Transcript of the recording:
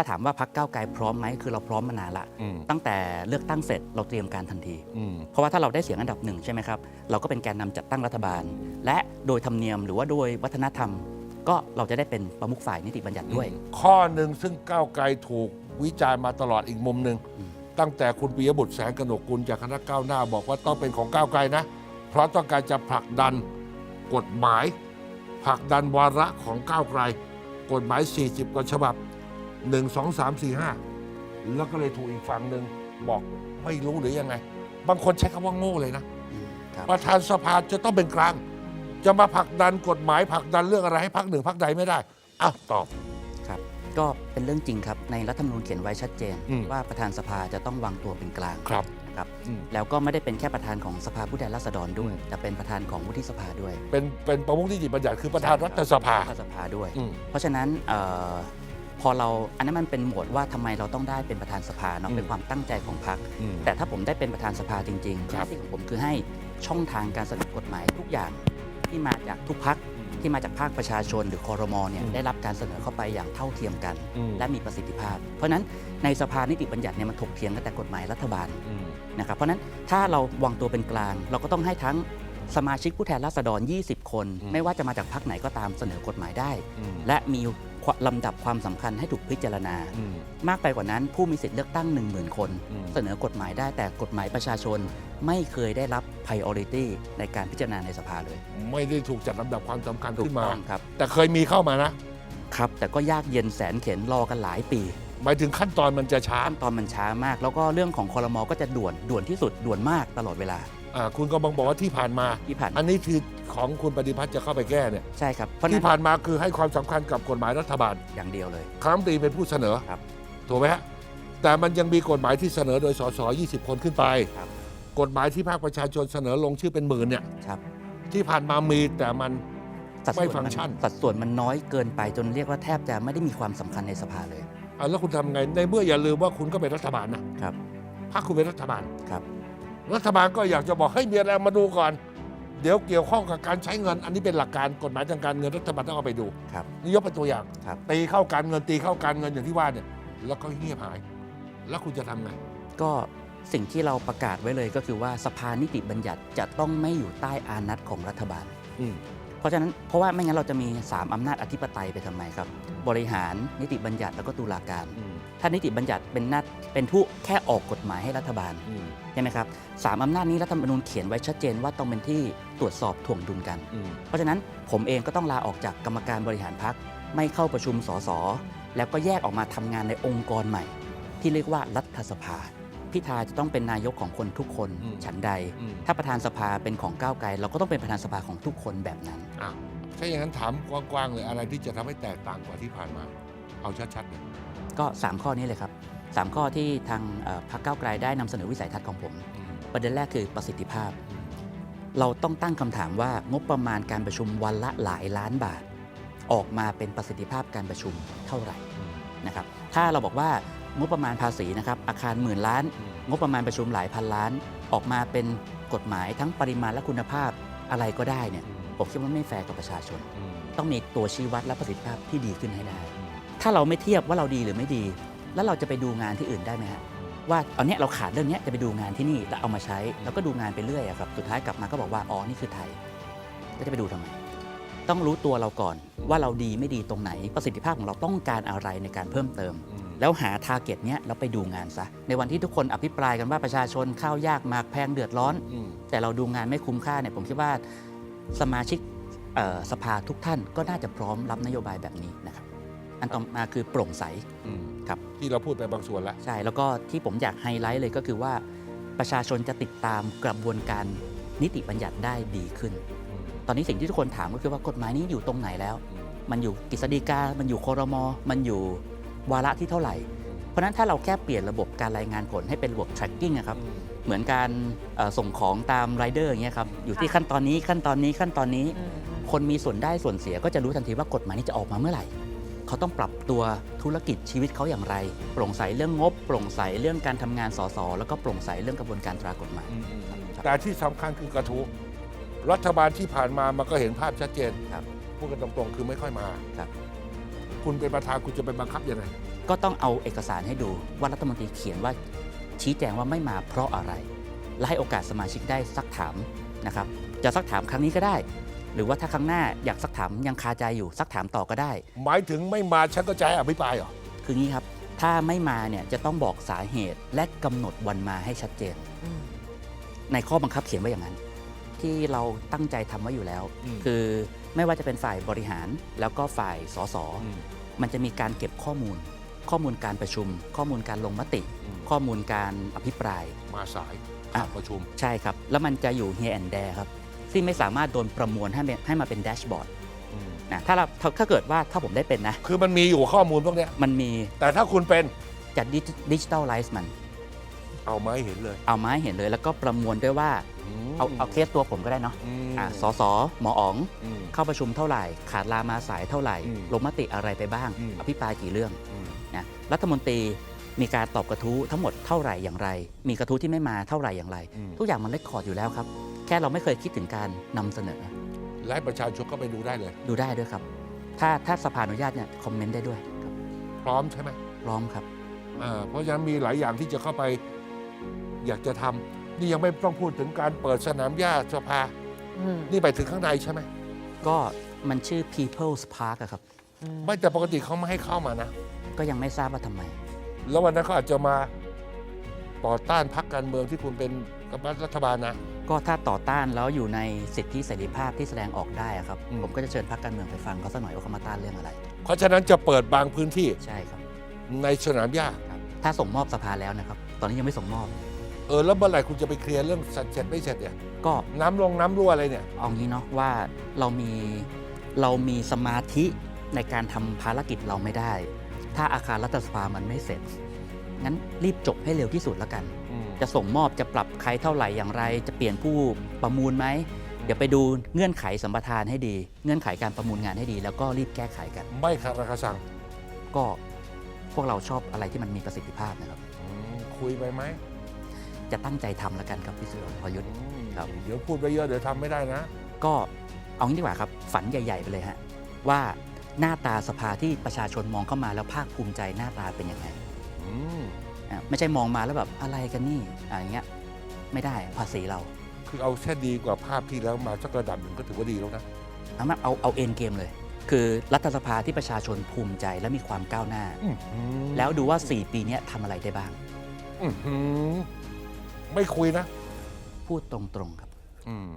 ถ้าถามว่าพักก้าวไกลพร้อมไหมคือเราพร้อมมานานละ อืม ตั้งแต่เลือกตั้งเสร็จเราเตรียมการทันที อืม เพราะว่าถ้าเราได้เสียงอันดับหนึ่งใช่ไหมครับ เราก็เป็นแกนนำจัดตั้งรัฐบาล และโดยธรรมเนียมหรือว่าโดยวัฒนธรรม ก็เราจะได้เป็นประมุขฝ่ายนิติบัญญัติด้วย ข้อหนึ่งซึ่งก้าวไกลถูกวิจารณ์มาตลอดอีกมุมหนึ่งอืมตั้งแต่คุณปิยบุตรแสงกนกกุลจากคณะก้าวหน้าบอกว่าต้องเป็นของก้าวไกลนะ เพราะต้องการจะผลักดันกฎหมายผลักดันวาระของก้าวไกล กฎหมาย 40กว่าฉบับ 1 2 3 4 5แล้วก็เลยถูกอีกฝั่งหนึ่งบอกไม่รู้หรือยังไง บางคนใช้คำว่าโง่เลยนะอืมครับประธานสภาจะต้องเป็นกลาง จะมาผลักดันกฎหมายผลักดันเรื่องอะไรให้พักหนึ่งพักใดไม่ได้อ้าวตอบครับก็เป็นเรื่องจริงครับ ในรัฐธรรมนูญเขียนไว้ชัดเจนอืมว่าประธานสภาจะต้องวางตัวเป็นกลางครับนะครับอืมแล้วก็ไม่ได้เป็นแค่ประธานของสภาผู้แทนราษฎรด้วยอืมแต่เป็นประธานของวุฒิสภาด้วย เป็นเป็นประมุขนิติบัญญัติคือประธานรัฐสภารัฐสภาด้วยอืมเพราะฉะนั้นเออ พอเราอันนั้นมันเป็นหมวดว่าทำไมเราต้องได้เป็นประธานสภาเนาะอืมเป็นความตั้งใจของพรรคอืม แต่ถ้าผมได้เป็นประธานสภาจริงๆคหรับ น้าที่ของผมคือให้ช่องทางการเสนอกฎหมายทุกอย่างที่มาจากทุกพักที่มาจากภาคประชาชนหรือคอรมอเนี่ยอืมได้รับการเสนอเข้าไปอย่างเท่าเทียมกัน อืมและมีประสิทธิภาพ เพราะฉะนั้นในสภานิติบัญญัติเนี่ยมันถกเถียงกันแต่กฎหมายรัฐบาลอืม นะครับ เพราะฉะนั้นถ้าเราวางตัวเป็นกลาง เราก็ต้องให้ทั้งสมาชิกผู้แทนราษฎร 20 คน อืม ไม่ว่าจะมาจากพรรคไหนก็ตามเสนอกฎหมายได้ อืมและมี ลำดับความสำคัญให้ถูกพิจารณาอืมมากไปกว่านั้นผู้มีสิทธิ์เลือกตั้ง 10,000 คนอืมเสนอกฎหมายได้แต่กฎหมายประชาชน ไม่เคยได้รับ priority ในการพิจารณาในสภาเลย ไม่ได้ถูกจัดลำดับความสำคัญถูขึ้กนมาต้องครับแต่เคยมีเข้ามานะครับ แต่ก็ยากเย็นแสนเข็นรอกันหลายปีหมายถึงขั้นตอนมันจะช้าขั้นตอนมันช้ามาก แล้วก็เรื่องของคอรมอก็จะด่วนด่วนที่สุดด่วนมากตลอดเวลา อ่าคุณก็บังบอกว่าที่ผ่านมา ที่ผ่านอันนี้คือของคุณปฏิพัฒน์จะเข้าไปแก้เนี่ยใช่ครับเพราะฉะที่นั้นผ่านมาคือให้ความสำคัญกับกฎหมายรัฐบาลอย่างเดียวเลย คณะรัฐมนตรีเป็นผู้เสนอครับ ถูกไหมฮะแต่มันยังมีกฎหมายที่เสนอโดยสส20 คนขึ้นไป ครับ กฎหมายที่ภาคประชาชนเสนอลงชื่อเป็นหมื่นเนี่ยครับที่ผ่านมามีแต่มัน สัดส่ไม่วนฟังก์ชัน สัดส่วนมันน้อยเกินไปจนเรียกว่าแทบจะไม่ได้มีความสำคัญในสภาเลยอะแล้วคุณทำไงในเมื่ออย่าลืมว่าคุณก็เป็นรัฐบาลนะครับพรรคคุณเป็นรัฐบาลครับ รัฐบาลก็อยากจะบอกให้มีอะไรมาดูก่อน เดี๋ยวเกี่ยวข้องกับการใช้เงิน อันนี้เป็นหลักการกฎหมายทางการเงินรัฐบาลต้องเอาไปดูครับนี่ยกเป็นตัวอย่างครับ ตีเข้าการเงินตีเข้าการเงินอย่างที่ว่าเนี่ยแล้วก็เงียบหาย แล้วคุณจะทำไง ก็สิ่งที่เราประกาศไว้เลยก็คือว่าสภานิติบัญญัติจะต้องไม่อยู่ใต้อานัตของรัฐบาล อืม เพราะฉะนั้นเพราะว่าไม่งั้นเราจะมี 3 อำนาจอธิปไตยไปทำไมครับ บริหารนิติบัญญัติแล้วก็ตุลาการ อืม ถ้านิติบัญญัติเป็นหน้าเป็นผู้แค่ออกกฎหมายให้รัฐบาลอืมใช่ไหมครับสามอำนาจนี้รัฐธรรมนูญเขียนไว้ชัดเจนว่าต้องเป็นที่ตรวจสอบถ่วงดุลกันอืมเพราะฉะนั้นผมเองก็ต้องลาออกจากกรรมการบริหารพักไม่เข้าประชุมสสแล้วก็แยกออกมาทำงานในองค์กรใหม่ ที่เรียกว่ารัฐสภาพิธาจะต้องเป็นนายกของคนทุกคนอืมฉันใดอืมถ้าประธานสภาเป็นของก้าวไกล เราก็ต้องเป็นประธานสภาของทุกคนแบบนั้นอะถ้าอย่างนั้นถามกว้างๆเลยอะไรที่จะทำให้แตกต่างกว่าที่ผ่านมา เอาชัดๆเลย ก็ 3 ข้อนี้เลยครับ 3 ข้อที่ทางเอ่อพรรคก้าวไกลได้นำเสนอวิสัยทัศน์ของผมอืมประเด็นแรกคือประสิทธิภาพอืมเราต้องตั้งคำถามว่างบประมาณการประชุมวันละหลายล้านบาท ออกมาเป็นประสิทธิภาพการประชุมเท่าไหร่อืมนะครับถ้าเราบอกว่างบประมาณภาษีนะครับอาคารหมื่นล้านอืมงบประมาณประชุมหลายพันล้าน ออกมาเป็นกฎหมายทั้งปริมาณและคุณภาพอะไรก็ได้เนี่ยผมคิดว่าไม่แฟร์กับประชาชนอืมต้องมีตัวชี้วัดและประสิทธิภาพที่ดีขึ้นให้ได้อืม ถ้าเราไม่เทียบว่าเราดีหรือไม่ดี แล้วเราจะไปดูงานที่อื่นได้ไหมฮะว่าเอาเนี้ยเราขาดเรื่องเนี้ยจะไปดูงานที่นี่แล้วเอามาใช้แล้วก็ดูงานไปเรื่อยอะครับสุดท้ายกลับมาก็บอกว่าอ๋อนี่คือไทยก็จะไปดูทำไมต้องรู้ตัวเราก่อนว่าเราดีไม่ดีตรงไหน ประสิทธิภาพของเราต้องการอะไรในการเพิ่มเติมอืมแล้วหาทาร์เก็ตเนี้ยแล้วไปดูงานซะ ในวันที่ทุกคนอภิปรายกันว่าประชาชนข้าวยากหมากแพงเดือดร้อนอืมแต่เราดูงานไม่คุ้มค่าเนี่ยผมคิดว่าสมาชิกเอ่อสภาทุกท่านก็น่าจะพร้อมรับนโยบายแบบนี้นะครับ อันต่อมาคือโปร่งใส อืมครับ ที่เราพูดไปบางส่วนแล้วใช่ แล้วก็ที่ผมอยากไฮไลท์เลยก็คือว่า ประชาชนจะติดตามกระบวนการนิติบัญญัติได้ดีขึ้นอืมตอนนี้สิ่งที่ทุกคนถามก็คือว่ากฎหมายนี้อยู่ตรงไหนแล้วอืมมันอยู่กฤษฎีกา มันอยู่คอรมอมันอยู่วาระที่เท่าไหร่ เพราะฉะนั้นถ้าเราแค่เปลี่ยนระบบการรายงานผลให้เป็นระบบ tracking นะครับ เหมือนการเอ่อส่งของตามไรเดอร์อย่างเงี้ยครับ อยู่ที่ขั้นตอนนี้ขั้นตอนนี้ขั้นตอนนี้อืมคนมีส่วนได้ส่วนเสียก็จะรู้ทันทีว่ากฎหมายนี้จะออกมาเมื่อไหร่ เขาต้องปรับตัวธุรกิจชีวิตเขาอย่างไร โปร่งใสเรื่องงบ โปร่งใสเรื่องการทำงานสสแล้วก็โปร่งใสเรื่องกระบวนการตรากฎหมายอืมอืมครับแต่ที่สำคัญคือกระทู้รัฐบาลที่ผ่านมามันก็เห็นภาพชัดเจนครับพูดกันตรงๆคือไม่ค่อยมาครับคุณเป็นประธานคุณจะไปบังคับยังไงก็ต้องเอาเอกสารให้ดูว่ารัฐมนตรีเขียนว่าชี้แจงว่าไม่มาเพราะอะไร และให้โอกาสสมาชิกได้ซักถามนะครับ จะซักถามครั้งนี้ก็ได้ หรือว่าถ้าครั้งหน้าอยากซักถามยังคาใจอยู่ซักถามต่อก็ได้ หมายถึงไม่มาฉันก็จะให้อภิปรายเหรอ คืองี้ครับ ถ้าไม่มาเนี่ยจะต้องบอกสาเหตุและกำหนดวันมาให้ชัดเจน ในข้อบังคับเขียนไว้อย่างนั้น ที่เราตั้งใจทำไว้อยู่แล้ว อืม คือไม่ว่าจะเป็นฝ่ายบริหารแล้วก็ฝ่ายสสอืมมันจะมีการเก็บข้อมูล ข้อมูลการประชุม ข้อมูลการลงมติอืมข้อมูลการอภิปราย มาสายอะ ขาดประชุม ใช่ครับ แล้วมันจะอยู่ here and there ครับ ที่ไม่สามารถโดนประมวลให้เป็นให้มาเป็นแดชบอร์ดอืมนะถ้าเราถ้าถ้าเกิดว่าถ้าผมได้เป็นนะ คือมันมีอยู่ข้อมูลพวกเนี้ยมันมีแต่ถ้าคุณเป็นจัดดิจิทัลไลซ์มัน เอามาให้เห็นเลย เอามาให้เห็นเลยแล้วก็ประมวลด้วยว่ามเอาเอาเคสตัวผมก็ได้เนาะอืมอะสสหมออ๋องอืมเข้าประชุมเท่าไหร่ ขาดลามาสายเท่าไหร่อืมลงมติอะไรไปบ้างอืมอภิปรายกี่เรื่องอืมนะรัฐมนตรีมีการตอบกระทู้ทั้งหมดเท่าไหร่อย่างไร มีกระทู้ที่ไม่มาเท่าไหร่อย่างไรอืมทุกอย่างมันเลคคอร์ดอยู่แล้วครับ แค่เราไม่เคยคิดถึงการนำเสนอ และให้ประชาชนก็ไปดูได้เลย ดูได้ด้วยครับ ถ้าถ้าสภาอนุญาตเนี่ยคอมเมนต์ได้ด้วยครับพร้อมใช่ไหมพร้อมครับ อ่าเพราะฉะนั้นมีหลายอย่างที่จะเข้าไปอยากจะทำนี่ยังไม่ต้องพูดถึงการเปิดสนามหญ้าสภานี่ไปถึงข้างในใช่ไหมก็มันชื่อ People's Park อะครับไม่แต่ปกติเขาไม่ให้เข้ามานะ ก็ยังไม่ทราบว่าทำไม แล้ววันนั้นเขาอาจจะมาต่อต้านพรรคการเมืองที่คุณเป็นกับรัฐบาลนะ ก็ถ้าต่อต้านแล้วอยู่ในสิทธิเสรีภาพที่แสดงออกได้อะครับ อืม ผมก็จะเชิญพรรคการเมืองไปฟังเขาสักหน่อยว่าเขามาต้านเรื่องอะไร เพราะฉะนั้นจะเปิดบางพื้นที่ใช่ครับในสนามหญ้าครับ ถ้าส่งมอบสภาแล้วนะครับ ตอนนี้ยังไม่ส่งมอบ เออแล้วเมื่อไหร่คุณจะไปเคลียร์เรื่องเสร็จไม่เสร็จเนี่ยก็น้ำลงน้ำรั่วอะไรเนี่ย เอางี้เนาะว่าเรามีเรามีสมาธิในการทำภารกิจเราไม่ได้ ถ้าอาคารรัฐสภามันไม่เสร็จ งั้นรีบจบให้เร็วที่สุดแล้วกัน จะส่งมอบจะปรับใครเท่าไหร่อย่างไร จะเปลี่ยนผู้ประมูลไหม เดี๋ยวไปดูเงื่อนไขสัมปทานให้ดี เงื่อนไขการประมูลงานให้ดี แล้วก็รีบแก้ไขกัน ไม่คาราคาซังก็พวกเราชอบอะไรที่มันมีประสิทธิภาพนะครับ อืมคุยไปไหมจะตั้งใจทำแล้วกันครับพี่เสือพอยุทธอืมครับ เดี๋ยวพูดไปเยอะเดี๋ยวทำไม่ได้นะ ก็เอางี้ดีกว่าครับ ฝันใหญ่ ๆ ไปเลยฮะว่าหน้าตาสภาที่ประชาชนมองเข้ามาแล้วภาคภูมิใจหน้าตาเป็นยังไง อืมอะ ไม่ใช่มองมาแล้วแบบอะไรกันนี่อะอย่างเงี้ยไม่ได้ภาษีเรา คือเอาแค่ดีกว่าภาพที่แล้วมาสักระดับหนึ่งก็ถือว่าดีแล้วนะเอามาเอาเอาเอ็นเกมเลย คือรัฐสภาที่ประชาชนภูมิใจและมีความก้าวหน้า แล้วดูว่า 4 ปีเนี้ยทำอะไรได้บ้างอื้อหือไม่คุยนะ พูดตรงๆครับอืม